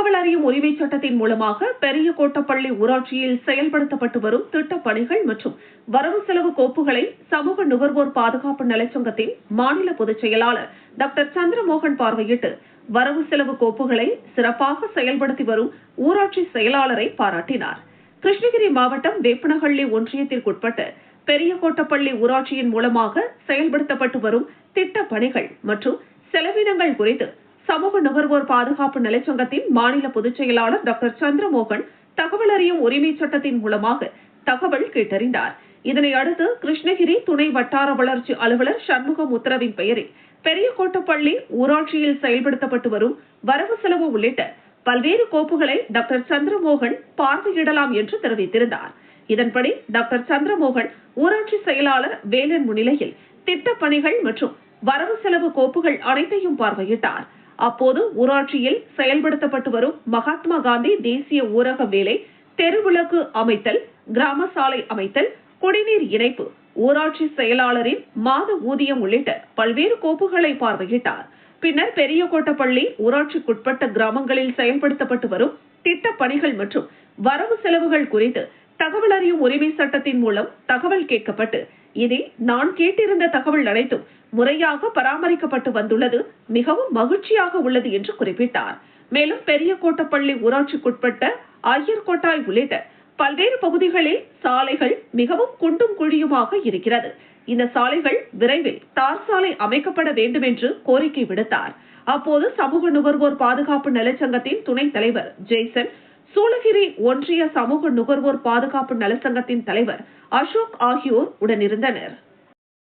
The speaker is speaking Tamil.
தகவல் அறியும் உரிமை சட்டத்தின் மூலமாக பெரிய கோட்டப்பள்ளி ஊராட்சியில் செயல்படுத்தப்பட்டு வரும் திட்டப் பணிகள் மற்றும் வரவு செலவு கோப்புகளை சமூக நுகர்வோர் பாதுகாப்பு நலச்சங்கத்தின் மாநில பொதுச் செயலாளர் டாக்டர் சந்திரமோகன் பார்வையிட்டு வரவு செலவு கோப்புகளை சிறப்பாக செயல்படுத்தி வரும் ஊராட்சி செயலாளரை பாராட்டினார். கிருஷ்ணகிரி மாவட்டம் வேப்பனஹள்ளி ஒன்றியத்திற்குட்பட்ட பெரிய கோட்டப்பள்ளி ஊராட்சியின் மூலமாக செயல்படுத்தப்பட்டு வரும் திட்டப் பணிகள் மற்றும் செலவினங்கள் குறித்து சமூக நுகர்வோர் பாதுகாப்பு நலச்சங்கத்தின் மாநில பொதுச் செயலாளர் டாக்டர் சந்திரமோகன் தகவல் அறியும் உரிமை சட்டத்தின் மூலமாக தகவல் கேட்டறிந்தார். இதனை அடுத்து கிருஷ்ணகிரி துணை வட்டார வளர்ச்சி அலுவலர் சண்முகம் உத்தரவின் பெயரில் பெரிய கோட்டப்பள்ளி ஊராட்சியில் செயல்படுத்தப்பட்டு வரும் வரவு செலவு உள்ளிட்ட பல்வேறு கோப்புகளை டாக்டர் சந்திரமோகன் பார்வையிடலாம் என்று தெரிவித்திருந்தார். இதன்படி டாக்டர் சந்திரமோகன் ஊராட்சி செயலாளர் வேலன் முன்னிலையில் திட்டப்பணிகள் மற்றும் வரவு செலவு கோப்புகள் அனைத்தையும் பார்வையிட்டார். அப்போது ஊராட்சியில் செயல்படுத்தப்பட்டு வரும் மகாத்மா காந்தி தேசிய ஊரக வேலை தெருவிளக்கு அமைத்தல் கிராம சாலை அமைத்தல் குடிநீர் இணைப்பு ஊராட்சி செயலாளரின் மாத ஊதியம் உள்ளிட்ட பல்வேறு கோப்புகளை பார்வையிட்டார். பின்னர் பெரியகோட்டப்பள்ளி ஊராட்சிக்குட்பட்ட கிராமங்களில் செயல்படுத்தப்பட்டு வரும் திட்டப் பணிகள் மற்றும் வரவு செலவுகள் குறித்து தகவல் அறியும் உரிமை சட்டத்தின் மூலம் தகவல் கேட்கப்பட்டு இனி நான் கேட்டிருந்த தகவல் அனைத்தும் முறையாக பராமரிக்கப்பட்டு வந்துள்ளது மிகவும் மகிழ்ச்சியாக உள்ளது என்று குறிப்பிட்டார். மேலும் பெரிய கோட்டப்பள்ளி ஊராட்சிக்குட்பட்ட ஐயர்கோட்டாய் உள்ளிட்ட பல்வேறு பகுதிகளில் சாலைகள் மிகவும் குண்டும் குழியுமாக இருக்கிறது. இந்த சாலைகள் விரைவில் தார் சாலை அமைக்கப்பட வேண்டும் என்று கோரிக்கை விடுத்தார். அப்போது சமூக நுகர்வோர் பாதுகாப்பு நலச்சங்கத்தின் துணைத் தலைவர் ஜெய்சன் சூளகிரி ஒன்றிய சமூக நுகர்வோர் பாதுகாப்பு நலச்சங்கத்தின் தலைவர் அசோக் ஆகியோர் உடனிருந்தனர்.